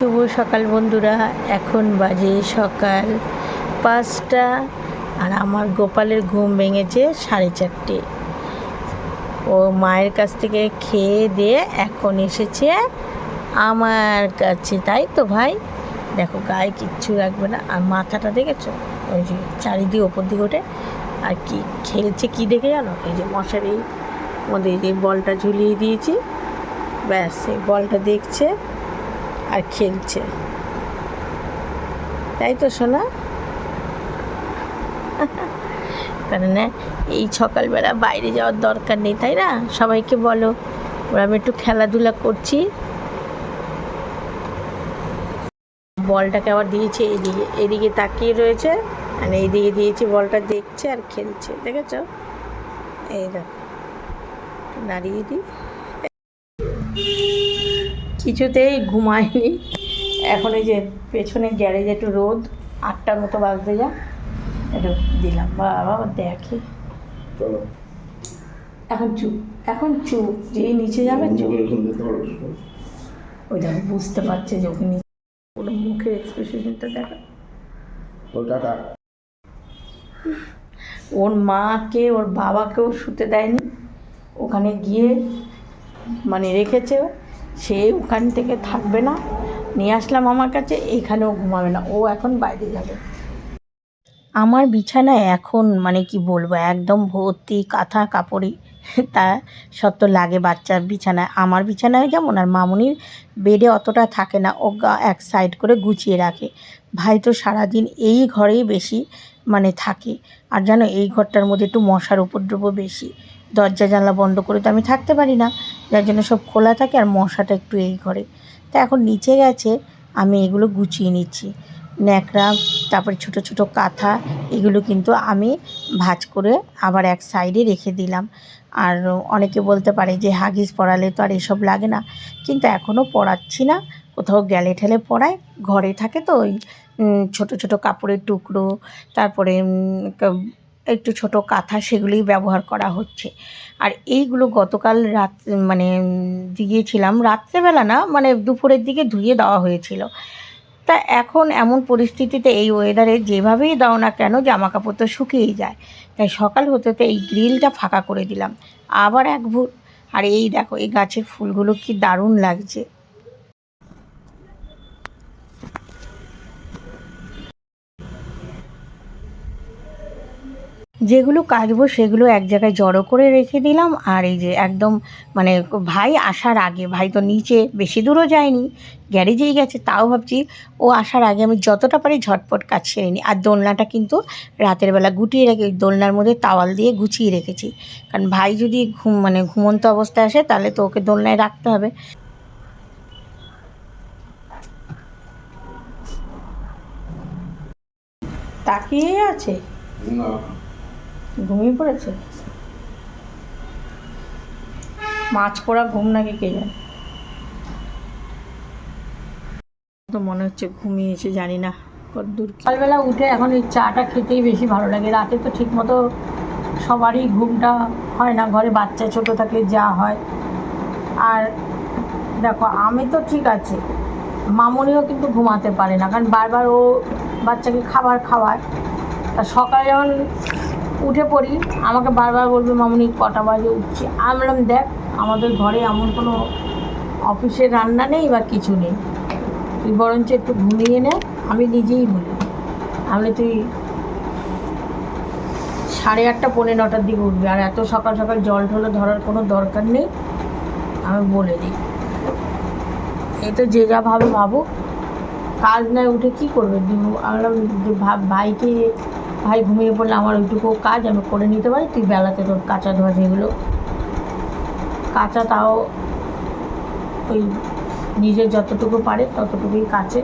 শুভ সকাল বন্ধুরা, এখন বাজে সকাল পাঁচটা আর আমার গোপালের ঘুম ভেঙেছে সাড়ে চারটে। ও মায়ের কাছ থেকে খেয়ে দিয়ে এখন এসেছে আমার কাছে, তাই তো ভাই? দেখো গায়ে কিচ্ছু রাখবে না। আর মাথাটা দেখেছ? ওই যে চারিদিকে ওপর দিকে ওঠে। আর কি খেলছে কি দেখে জানো? এই যে মশারি মধ্যে এই যে বলটা ঝুলিয়ে দিয়েছি। ব্যাস, এই বলটা দেখছে। আর খেলছে। তাই তো শোনা কারণ এই সকালবেলা বাইরে যাওয়ার দরকার নেই, তাই না? সবাইকে বলো, ওরা আমি একটু খেলাধুলা করছি। বলটাকে আবার দিয়েছে এদিকে এদিকে তাকিয়ে রয়েছে, আর এইদিকে দিয়েছি, বলটা দেখছে আর খেলছে, দেখেছ? এই দাঁড়িয়ে দিই। কিছুতেই ঘুমায়নি। এখন এই যে পেছনে গ্যারেজ একটু রোদ আটটার মতো বাজতে যা। একটু দিলাম। বাবা দেখে। চলো। এখন চুপ এখন চুপ। যেই নিচে যাবে চুপ। ওই দেখো বুঝতে পারছে যে ওকে নিচে মুখের এক্সপ্রেশনটা দেখা। ওর মাকে ওর বাবাকেও শুতে দেয়নি। ওখানে গিয়ে মানে রেখেছে সে ওখান থেকে থাকবে না। নিয়ে আসলাম আমার কাছে এইখানেও ঘুমাবে না। ও এখন বাইরে যাবে। আমার বিছানায় এখন মানে কি বলব, একদম ভর্তি কাঁথা কাপড়ই। তা সত্য লাগে বাচ্চার বিছানায়। আমার বিছানায় যেমন, আর মামুনির বেডে অতটা থাকে না। ও এক সাইড করে গুছিয়ে রাখে। ভাই তো সারাদিন এই ঘরেই বেশি মানে থাকে। আর জানো, এই ঘরটার মধ্যে একটু মশার উপদ্রব বেশি। দরজা জানলা বন্ধ করে তো আমি থাকতে পারি না, যার জন্য সব খোলা থাকে আর মশাটা একটু এই ঘরে। তা এখন নিচে গেছে, আমি এগুলো গুছিয়ে নিচ্ছি। ন্যাকড়া, তারপরে ছোট ছোট কাঁথা, এগুলো কিন্তু আমি ভাঁজ করে আবার এক সাইডে রেখে দিলাম। আর অনেকে বলতে পারে যে হাগিস পরালে তো আর এসব লাগে না, কিন্তু এখনও পড়াচ্ছি না। কোথাও গেলে ঠেলে পড়ায় ঘরে থাকে তো ওই ছোট ছোট কাপড়ের টুকরো, তারপরে একটু ছোট কাঁথা সেগুলোই ব্যবহার করা হচ্ছে। আর এইগুলো গতকাল রাত মানে দিয়েছিলাম। রাত্রেবেলা না মানে দুপুরের দিকে ধুয়ে দেওয়া হয়েছিল। তা এখন এমন পরিস্থিতিতে এই ওয়েদারে যেভাবেই দাও না কেন জামা কাপড় তো শুকিয়েই যায়। তাই সকাল হতে হতে এই গ্রিলটা ফাঁকা করে দিলাম। আবার এক ভুর আর এই দেখো, এই গাছের ফুলগুলো কি দারুণ লাগছে। যেগুলো কাচবো সেগুলো এক জায়গায় জড়ো করে রেখে দিলাম। আর এই যে একদম মানে ভাই আসার আগে, ভাই তো নিচে বেশি দূরও যায়নি, গ্যারেজেই গেছে, তাও ভাবছি ও আসার আগে আমি যতটা পারি ঝটপট কাজ সেরে নিই। আর দোলনাটা কিন্তু রাতের বেলা গুটিয়ে রেখে দোলনার মধ্যে তাওয়াল দিয়ে গুছিয়ে রেখেছি। কারণ ভাই যদি ঘুম মানে ঘুমন্ত অবস্থায় আসে তাহলে তো ওকে দোলনায় রাখতে হবে। তাকিয়ে আছে? ঘুমিয়ে পড়েছে? মাছ পড়া ঘুম নাকি কে জানে? তো মনে হচ্ছে ঘুমিয়েছে, জানি না কতদূর সকালবেলা উঠে এখন এই চাটা খেতেই বেশি ভালো লাগে। রাতে তো ঠিক মতো সবারই ঘুমটা হয় না। ঘরে বাচ্চা ছোট থাকলে যা হয়। আর দেখো, আমি তো ঠিক আছে। মামনিও কিন্তু ঘুমাতে পারে না। কারণ বারবার ও বাচ্চাকে খাবার খাওয়ায়। তা সকালে যখন উঠে পড়ি, আমাকে বারবার বলবে, মামনি, কটা বাজে উঠছি? আমি বললাম, দেখ, আমাদের ঘরে এমন কোনো অফিসের রান্না নেই বা কিছু নেই। তুই বরঞ্চ একটু ঘুমিয়ে নে, আমি নিজেই বলি। আমি তুই সাড়ে আটটা, পৌনে নটার দিকে উঠবি, আর এত সকাল সকাল জল ঠলে ধরার কোনো দরকার নেই। আমি বলে দিই। এ তো যে যা ভাবে ভাবো কাজ নয় উঠে কি করবে? দু- আমি যে ভা- ভাইকে ভাই ঘুমিয়ে পড়লে আমার ওইটুকু কাজ আমি করে নিতে পারি, তুই বেলাতে তোর কাঁচা ধোয়া যেগুলো। কাঁচা তাও ওই নিজের যতটুকু পারে ততটুকুই কাচে।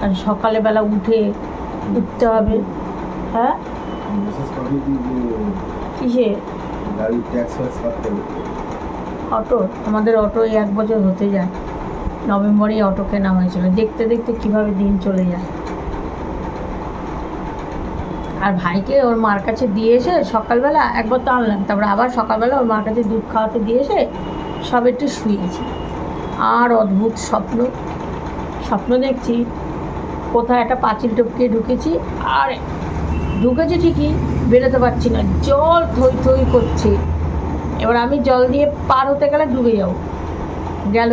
কারণ সকালে বেলা উঠে উঠতে হবে। হ্যাঁ? কিসে? অটো? আমাদের অটো এক বছর হতে যায়। নভেম্বরেই অটো কেনা হয়েছিল। দেখতে দেখতে কীভাবে দিন চলে যায়। আর ভাইকে ওর মার কাছে দিয়ে এসে সকালবেলা একবার তো আনলাম, তারপরে আবার সকালবেলা ওর মার কাছে দুধ খাওয়াতে দিয়ে এসে সব একটু শুয়েছি। আর অদ্ভুত স্বপ্ন স্বপ্ন দেখছি, কোথায় একটা পাঁচিল টপকে ঢুকেছি, আর ঢুকেছি ঠিকই, বেরোতে পারছি না, জল থই থই করছে। এবার আমি জল দিয়ে পার হতে গেলে ডুবে যাব। গেল।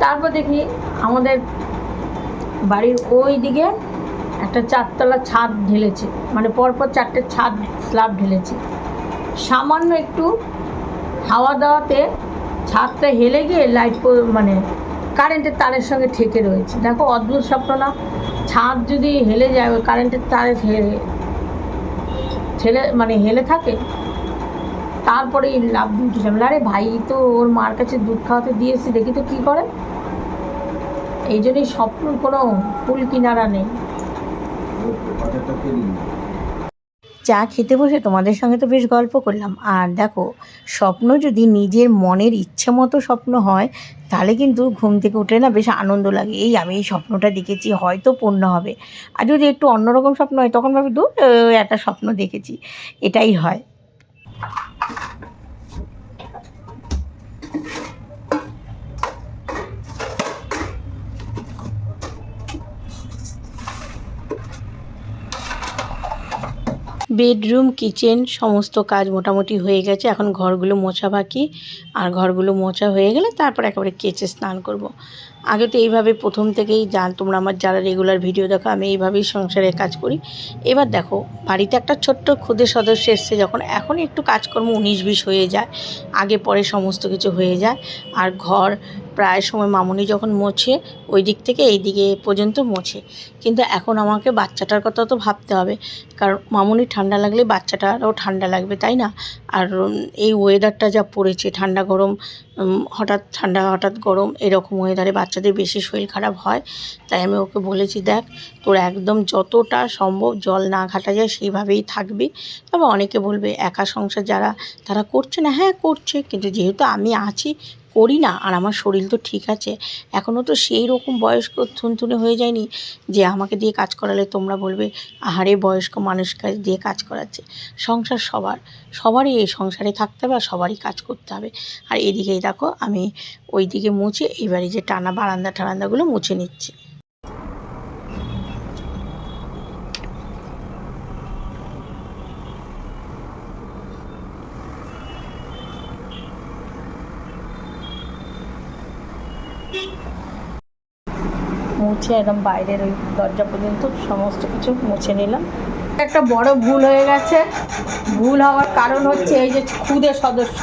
তারপর দেখি আমাদের বাড়ির ওই দিকে একটা চারতলা ছাদ ঢেলেছে মানে পরপর চারটে ছাদ স্ল্যাব ঢেলেছে। সামান্য একটু হাওয়া দাওয়াতে ছাদটা হেলে গিয়ে লাইট মানে কারেন্টের তারের সঙ্গে ঠেকে রয়েছে। দেখো অদ্ভুত স্বপ্ন না? ছাদ যদি হেলে যায়, ওই কারেন্টের তারে ঠে- ঠেলে মানে হেলে থাকে, তারপরে লাভ উঠেছিলাম আরে ভাই তো ওর মার কাছে দুধ খাওয়াতে দিয়েছি দেখি তো কী করে? এই জন্যই স্বপ্ন কোনো ফুল কিনারা নেই। চা খেতে বসে তোমাদের সঙ্গে তো বেশ গল্প করলাম। আর দেখো, স্বপ্ন যদি নিজের মনের ইচ্ছে মতো স্বপ্ন হয়, তাহলে কিন্তু ঘুম থেকে উঠে না বেশ আনন্দ লাগে। এই আমি এই স্বপ্নটা দেখেছি, হয়তো পূর্ণ হবে। আর যদি একটু অন্যরকম স্বপ্ন হয়, তখন ভাবি, দূর একটা স্বপ্ন দেখেছি। এটাই হয়। বেডরুম, কিচেন, সমস্ত কাজ মোটামুটি হয়ে গেছে। এখন ঘরগুলো মোছা বাকি। আর ঘরগুলো মোছা হয়ে গেলে তারপর একেবারে কেচে স্নান করব। আগে তো এইভাবে প্রথম থেকেই জান তোমরা আমার যারা রেগুলার ভিডিও দেখো, আমি এইভাবেই সংসারে কাজ করি। এবার দেখো, বাড়িতে একটা ছোট্ট ক্ষুদে সদস্য এসছে যখন, এখন একটু কাজকর্ম উনিশ বিশ হয়ে যায়। আগে পরে সমস্ত কিছু হয়ে যায়। আর ঘর প্রায় সময় মামুনি যখন মোছে, ওই দিক থেকে এই দিকে পর্যন্ত মোছে। কিন্তু এখন আমাকে বাচ্চাটার কথা তো ভাবতে হবে। কারণ মামুনি ঠান্ডা লাগলে বাচ্চাটারও ঠান্ডা লাগবে, তাই না? আর এই ওয়েদারটা যা পড়েছে, ঠান্ডা গরম হঠাৎ ঠান্ডা, হঠাৎ গরম, এরকম ওয়েদারে বাচ্চাদের বেশি শরীর খারাপ হয়। তাই আমি ওকে বলেছি, দেখ, তোর একদম যতটা সম্ভব জল না ঘাটা যায়, সেইভাবেই থাকবি। তবে অনেকে বলবে, একা সংসার যারা, তারা করছে না? হ্যাঁ করছে। কিন্তু যেহেতু আমি আছি করি না, আর আমার শরীর তো ঠিক আছে। এখনও তো সেই রকম বয়স্ক থুনথুনে হয়ে যায়নি যে আমাকে দিয়ে কাজ করালে তোমরা বলবে, আহারে, বয়স্ক মানুষকে দিয়ে কাজ করাচ্ছে। সংসার সবার, সবারই এই সংসারে থাকতে হবে আর সবারই কাজ করতে হবে। আর এদিকেই দেখো, আমি ওই দিকে মুছে এবারে যে টানা বারান্দা ঠারান্দাগুলো মুছে নিচ্ছি। মুছে একদম বাইরের ওই দরজা পর্যন্ত সমস্ত কিছু মুছে নিলাম। একটা বড় ভুল হয়ে গেছে। ভুল হওয়ার কারণ হচ্ছে এই যে খুদে সদস্য।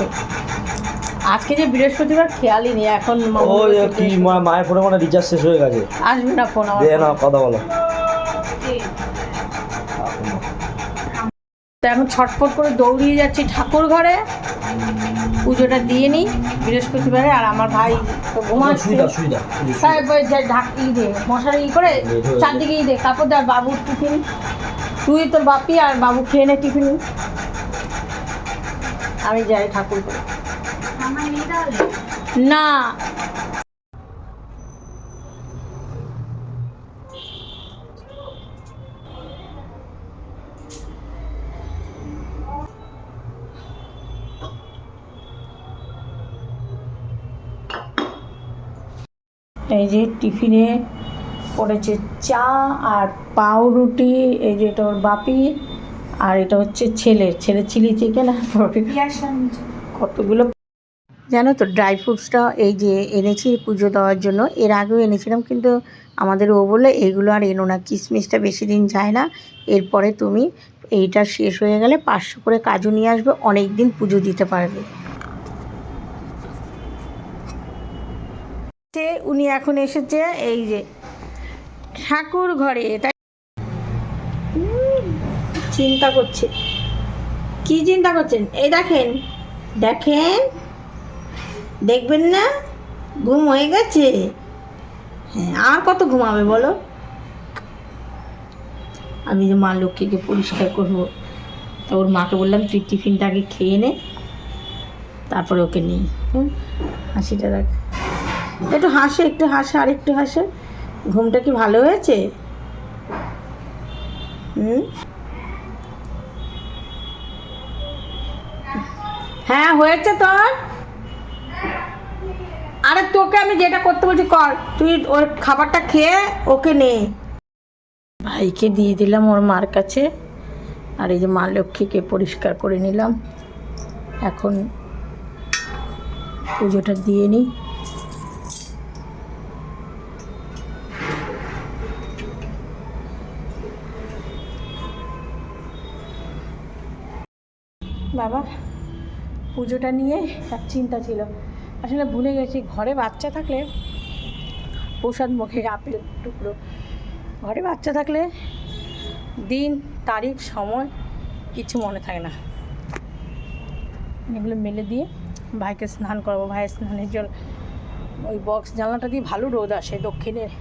আজকে যে বৃহস্পতিবার খেয়ালই নেই এখন মায়ের ফোনে মানে রিচার্জ শেষ হয়ে গেছে। আসবে না ফোন আমার কথা বলো। তো এখন ছটফট করে দৌড়িয়ে যাচ্ছি ঠাকুর ঘরে। পুজোটা দিয়ে নিই বৃহস্পতিবারে আর আমার ভাই তো ঘুমাচ্ছে। ঢাক দে মশারি ই করে বের হয়ে চারদিকে ই দে কাপড় দে আর বাবুর টিফিন। তুই তোর বাপি আর বাবু খেয়ে নে টিফিন। আমি যাই ঠাকুর করে না এই যে টিফিনে পড়েছে চা আর পাউরুটি এই যে এটা ওর বাপি আর এটা হচ্ছে ছেলে। ছেলে চিলি চিকেন আর কতগুলো জানো তো ড্রাই ফ্রুটসটা এই যে এনেছি পুজো দেওয়ার জন্য এর আগেও এনেছিলাম কিন্তু আমাদের ও বলে এগুলো আর এনো না কিশমিশটা বেশি দিন যায় না এরপরে তুমি এইটা শেষ হয়ে গেলে পাঁচশো করে কাজু নিয়ে আসবে অনেক দিন পুজো দিতে পারবে। তে উনি এখন এসেছে এই যে ঠাকুর ঘরে উম, চিন্তা করছে। কি চিন্তা করছেন? এই দেখেন দেখেন দেখবেন না ঘুম হয়ে গেছে। হ্যাঁ আর কত ঘুমাবে বলো? আমি যে মা লক্ষ্মীকে পরিষ্কার করব তা ওর মাকে বললাম তুই টিফিনটা আগে খেয়ে নে তারপরে ওকে নিই হুম হাসিটা দেখ। একটু হাসে একটু হাসে আর একটু হাসে। ঘুমটা কি ভালো হয়েছে? হুম? হ্যাঁ হয়েছে তোর। আরে তোকে আমি যেটা করতে বলছি, কর। তুই ওর খাবারটা খেয়ে ওকে নে। ভাইকে দিয়ে দিলাম ওর মার কাছে। আর এই যে মা লক্ষ্মীকে পরিষ্কার করে নিলাম। এখন পুজোটা দিয়ে নিই। পুজোটা নিয়ে এক চিন্তা ছিল। আসলে ভুলে গেছি, ঘরে বাচ্চা থাকলে প্রসাদ মুখে আপেল টুকরো। ঘরে বাচ্চা থাকলে দিন, তারিখ, সময় কিছু মনে থাকে না। এগুলো মেলে দিয়ে ভাইকে স্নান করাবো। ভাইয়ের স্নানের জল, ওই বক্স জানলাটা দিয়ে ভালো রোদ আসে দক্ষিণের।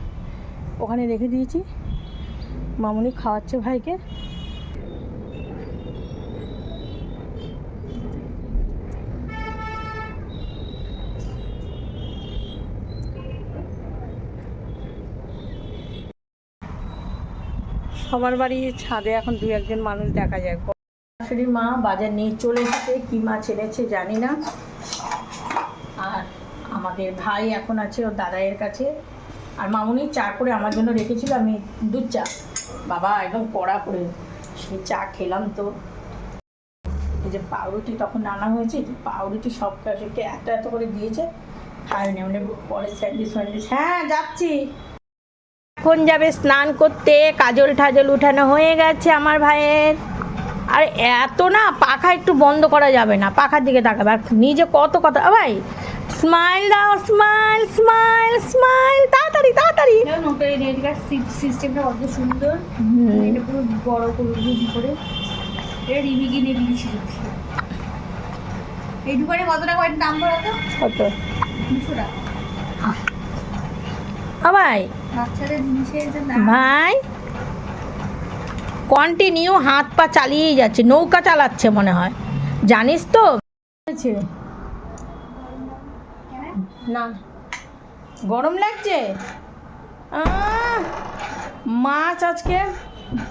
ওখানে রেখে দিয়েছি। মামুনি খাওয়াচ্ছে ভাইকে। সবার বাড়ি ছাদে এখন দু একজন মানুষ দেখা যায়। শাশুড়ি মা বাজার নিয়ে চলে এসেছে, কী মাছ এনেছে জানি না। আর আমাদের ভাই এখন আছে ওর দাদাইয়ের কাছে। আর মামুনি চা করে আমার জন্য রেখেছিল, আমি দুধ চা। বাবা, একদম কড়া করে। সেই চা খেলাম তো। এই যে পাউরুটি তখন রান্না হয়েছে পাউরুটি সব কাজকে এত এত করে দিয়েছে। খাইনি মানে পরে স্যান্ডউইচ ফ্যান্ডউইচ। হ্যাঁ যাচ্ছি। এখন যাবে স্নান করতে? কাজল ঠাজল উঠানো হয়ে গেছে আমার ভাইয়ের। আর এত না পাখা একটু বন্ধ করা যাবে না। পাখার দিকে তাকাবে। আর নিজে কত কথা। ভাই স্মাইল দাও স্মাইল স্মাইল স্মাইল তাড়াতাড়ি তাড়াতাড়ি। সিস্টেমটা কত সুন্দর। এটা পুরো বড় করে রুম করে। এটা রিমি কিনে দিয়েছিল। এই দোকানে কত টাকা দাম বলো তো? কত? দুশো টাকা। ভাই কন্টিনিউ হাত পা চালিয়েই যাচ্ছে নৌকা চালাচ্ছে মনে হয়। জানিস তো? না। গরম লাগছে? মাছ আজকে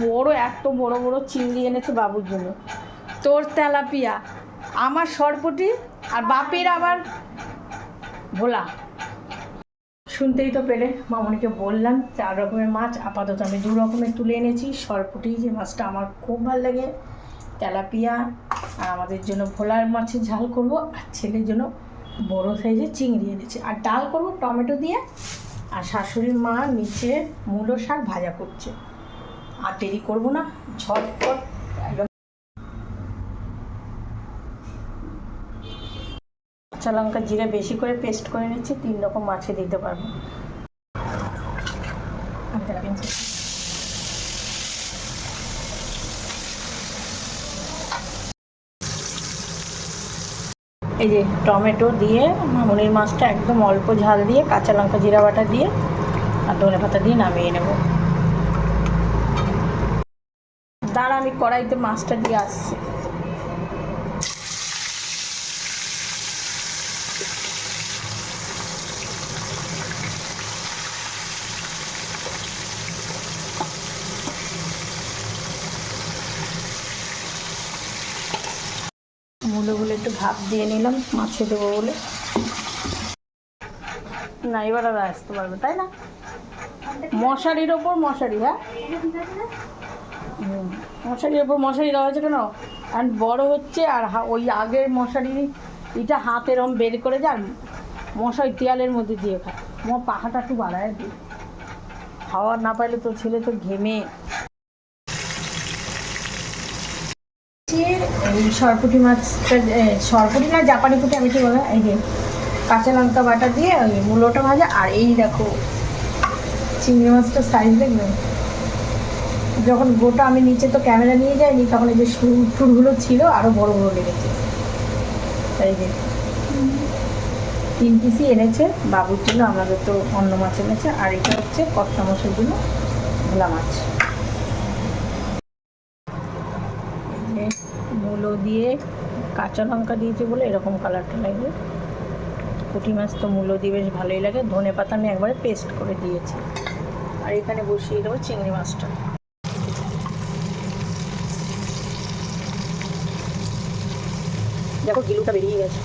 বড় এত বড় বড় চিংড়ি এনেছে বাবুর জন্য। তোর তেলাপিয়া। আমার সরপটি আর বাপির আবার ভোলা। শুনতেই তো পেলে, মামনিকে বললাম, চার রকমের মাছ, আপাতত আমি দু রকমের তুলে এনেছি, সরপুটি যে মাছটা আমার খুব ভালো লাগে, তেলাপিয়া, আর আমাদের জন্য ভোলার মাছের ঝাল করব, আর ছেলের জন্য বড় সাইজে চিংড়ি এনেছি। আর ডাল করব টমেটো দিয়ে, আর শাশুড়ির মা নিচে মূলো শাক ভাজা করছে। আর দেরি করব না, ঝটপট কাঁচা লঙ্কা জিরে বেশি করে পেস্ট করে নিচ্ছি, তিন রকম মাছে দিতে পারব। এই যে টমেটো দিয়ে, মামুনির মাছটা একদম অল্প ঝাল দিয়ে, কাঁচা লঙ্কা জিরা বাটা দিয়ে, আর ধনে পাতা দিয়ে নামিয়ে নেব। দাঁড়া, আমি কড়াইতে মাছটা দিয়ে আসছি। দিয়ে নিলাম, মাছে দেবো বলে। না, এবার আর আসতে পারবে, তাই না? মশারির ওপর মশারি হ্যাঁ? মশারির ওপর মশারি দেওয়া হয়েছে কেন? আর বড় হচ্ছে আর ওই আগের মশারি, এটা হাত এরম বের করে যান মশারি দেয়ালের মধ্যে দিয়ে খায় আমার পাখাটা একটু বাড়ায় দিই হাওয়া না পাইলে তো ছেলে তো ঘেমে এই সরপুটি মাছটা সরপুটি না, জাপানি পুঁটি আমি কি বলে, এই যে কাঁচা লঙ্কা বাটা দিয়ে ওই মূলোটা ভাজা, আর এই দেখো চিংড়ি মাছটা সাইজ দেখবে? যখন গোটা আমি নিচে তো ক্যামেরা নিয়ে যাইনি, তখন এই যে সুর টুরগুলো ছিল আরও বড় বড় লেগেছে। এই যে তিন পিসি এনেছে, বাবুর জন্য, আমাদের তো অন্য মাছ এনেছে, আর এটা হচ্ছে কত্তা মাছের জন্য ভোলা মাছ এই যে মূলো দিয়ে কাঁচা লঙ্কা দিয়েছি বলে এরকম কালারটা লাগবে পুঁটি মাছ তো মূল্য দিয়ে বেশ ভালোই লাগে। ধনে পাতা আমি একবারে পেস্ট করে দিয়েছি। আর এখানে বসিয়ে দেবো চিংড়ি মাছটা। দেখো গিলুটা বেরিয়ে গেছে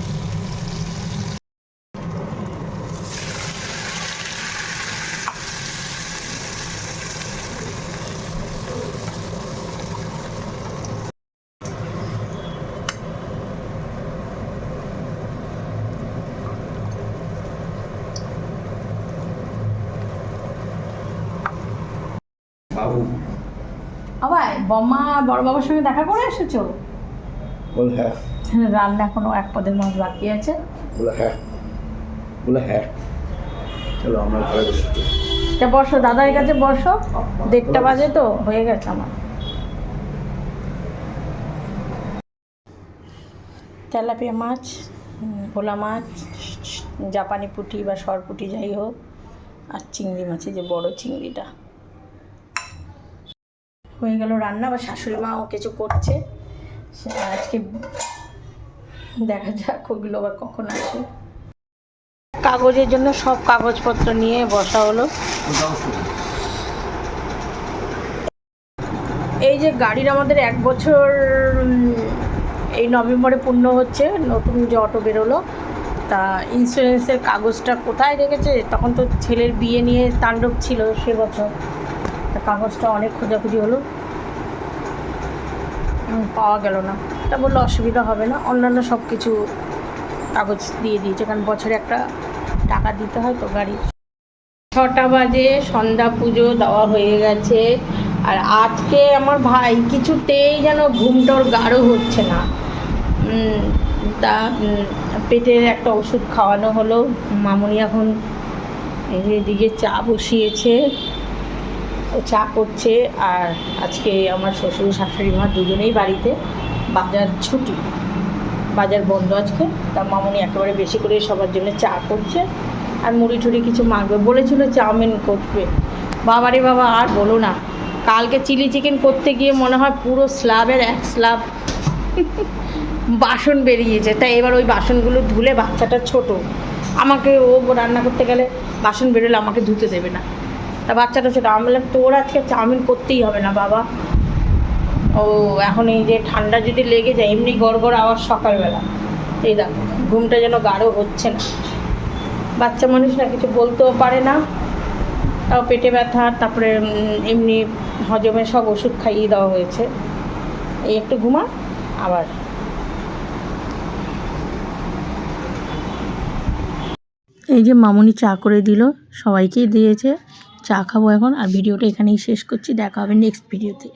দারুণ আবার বম্মা বড় বাবার সঙ্গে দেখা করে এসেছ? বল হ্যাঁ। রান্না এখনও এক পদের মাছ বাকি আছে। বলে হ্যাঁ। বলে হ্যাঁ। চলো আমরা ঘরে বসে তা বসো দাদার কাছে বসো। দেড়টা বাজে তো হয়ে গেছে আমার। তেলাপিয়া মাছ ভোলা মাছ জাপানি পুঁটি বা সরপুটি যাই হোক আর চিংড়ি মাছের যে বড় চিংড়িটা। হয়ে গেল রান্না, বা শাশুড়ি মাও কিছু করছে। আজকে দেখা যাক ওগুলো আবার কখন আসে। কাগজের জন্য সব কাগজপত্র নিয়ে বসা হলো। এই যে গাড়ির আমাদের এক বছর এই নভেম্বরে পূর্ণ হচ্ছে, নতুন যে অটো বেরোলো, তা ইন্স্যুরেন্সের কাগজটা কোথায় রেখেছে? তখন তো ছেলের বিয়ে নিয়ে তাণ্ডব ছিল সে বছর। তা কাগজটা অনেক খোঁজাখুঁজি হলো। পাওয়া গেল না। তা বলল অসুবিধা হবে না। অন্যান্য সব কিছু কাগজ দিয়ে দিয়েছে। কারণ বছরে একটা টাকা দিতে হয় তো গাড়ি। ছটা বাজে, সন্ধ্যা পুজো দেওয়া হয়ে গেছে। আর আজকে আমার ভাই কিছুতেই যেন ঘুমটোর গাঢ় হচ্ছে না। তা পেটের একটা ওষুধ খাওয়ানো হলো। মামুনি এখন এদিকে চা বসিয়েছে। চা করছে আর আজকে আমার শ্বশুর শাশুড়ি মা দুজনেই বাড়িতে। বাজার ছুটি। বাজার বন্ধ আজকে। তা মামনি একেবারে বেশি করে সবার জন্য চা করছে। আর মুড়ি টুড়ি কিছু মাখবে। বলেছিল চাউমিন করবে। বাবারে বাবা, আর বলো না। কালকে চিলি চিকেন করতে গিয়ে মনে হয় পুরো স্লাবের এক স্লাব বাসন বেরিয়েছে। তাই এবার ওই বাসনগুলো ধুলে বাচ্চাটা ছোট। আমাকে ও রান্না করতে গেলে বাসন বেরোলে আমাকে ধুতে দেবে না। তা বাচ্চাটা ছোটো আমি বললাম, তোর আজকে চাউমিন করতেই হবে না বাবা। ও, এখন এই যে ঠান্ডা যদি লেগে যায়, এমনি গড়গড় আওয়াজ সকালবেলা। এই দেখো, ঘুমটা যেন গাঢ় হচ্ছে না। বাচ্চা মানুষ না কিছু বলতেও পারে না। তাও পেটে ব্যথা, তারপরে এমনি হজমে সব ওষুধ খাইয়ে দেওয়া হয়েছে। এই একটু ঘুমা, আবার। এই যে মামুনি চা করে দিল, সবাইকেই দিয়েছে। চা খাব এখন আর ভিডিওটা এখানেই শেষ করছি দেখা হবে নেক্সট ভিডিওতে